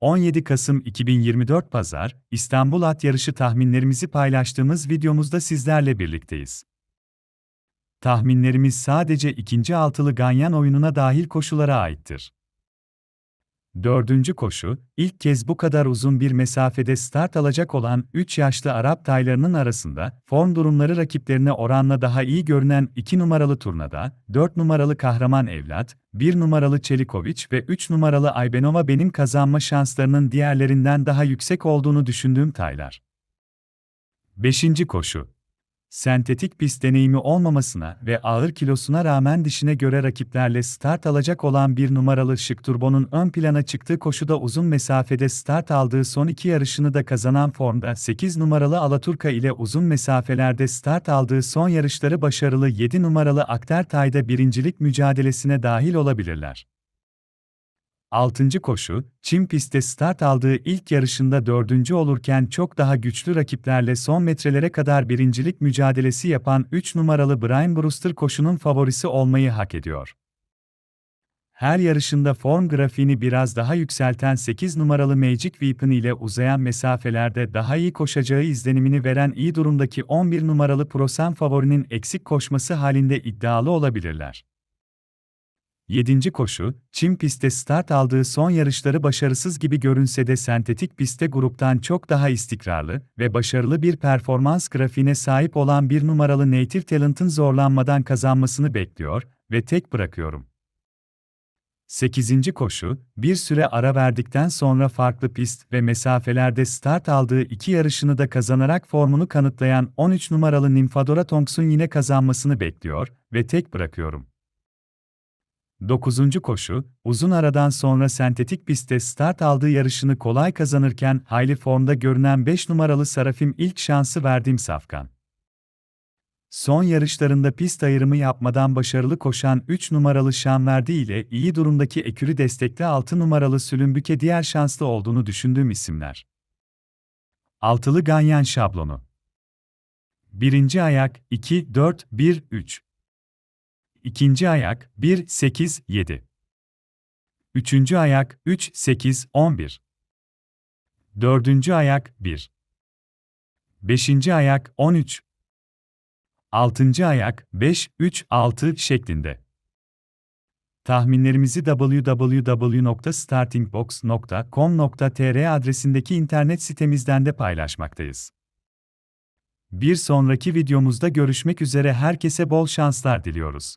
17 Kasım 2024 Pazar, İstanbul At Yarışı tahminlerimizi paylaştığımız videomuzda sizlerle birlikteyiz. Tahminlerimiz sadece ikinci altılı ganyan oyununa dahil koşulara aittir. Dördüncü koşu, ilk kez bu kadar uzun bir mesafede start alacak olan 3 yaşlı Arap taylarının arasında, form durumları rakiplerine oranla daha iyi görünen 2 numaralı Turnada, 4 numaralı Kahraman Evlat, 1 numaralı Çelikoviç ve 3 numaralı Aybenova benim kazanma şanslarının diğerlerinden daha yüksek olduğunu düşündüğüm taylar. 5. koşu sentetik pist deneyimi olmamasına ve ağır kilosuna rağmen dişine göre rakiplerle start alacak olan bir numaralı Şık Turbo'nun ön plana çıktığı koşuda uzun mesafede start aldığı son iki yarışını da kazanan formda 8 numaralı Alaturka ile uzun mesafelerde start aldığı son yarışları başarılı 7 numaralı Aktertay'da birincilik mücadelesine dahil olabilirler. 6. koşu, Çim pistte start aldığı ilk yarışında dördüncü olurken çok daha güçlü rakiplerle son metrelere kadar birincilik mücadelesi yapan 3 numaralı Brian Brewster koşunun favorisi olmayı hak ediyor. Her yarışında form grafiğini biraz daha yükselten 8 numaralı Magic Weapon ile uzayan mesafelerde daha iyi koşacağı izlenimini veren iyi durumdaki 11 numaralı Prosen favorinin eksik koşması halinde iddialı olabilirler. 7. koşu, Çim pistte start aldığı son yarışları başarısız gibi görünse de sentetik pistte gruptan çok daha istikrarlı ve başarılı bir performans grafiğine sahip olan bir numaralı Native Talent'ın zorlanmadan kazanmasını bekliyor ve tek bırakıyorum. 8. koşu, bir süre ara verdikten sonra farklı pist ve mesafelerde start aldığı iki yarışını da kazanarak formunu kanıtlayan 13 numaralı Nymphadora Tonks'un yine kazanmasını bekliyor ve tek bırakıyorum. 9. koşu, uzun aradan sonra sentetik pistte start aldığı yarışını kolay kazanırken hayli formda görünen 5 numaralı Sarafim ilk şansı verdiğim Safkan. Son yarışlarında pist ayrımı yapmadan başarılı koşan 3 numaralı Şanverdi ile iyi durumdaki ekürü destekli 6 numaralı Sülümbüke diğer şanslı olduğunu düşündüğüm isimler. Altılı Ganyan şablonu. Birinci ayak 2 4 1 3 İkinci ayak 1 8 7. Üçüncü ayak 3 8 11. Dördüncü ayak 1. Beşinci ayak 13. Altıncı ayak 5 3 6 şeklinde. Tahminlerimizi www.startingbox.com.tr adresindeki internet sitemizden de paylaşmaktayız. Bir sonraki videomuzda görüşmek üzere herkese bol şanslar diliyoruz.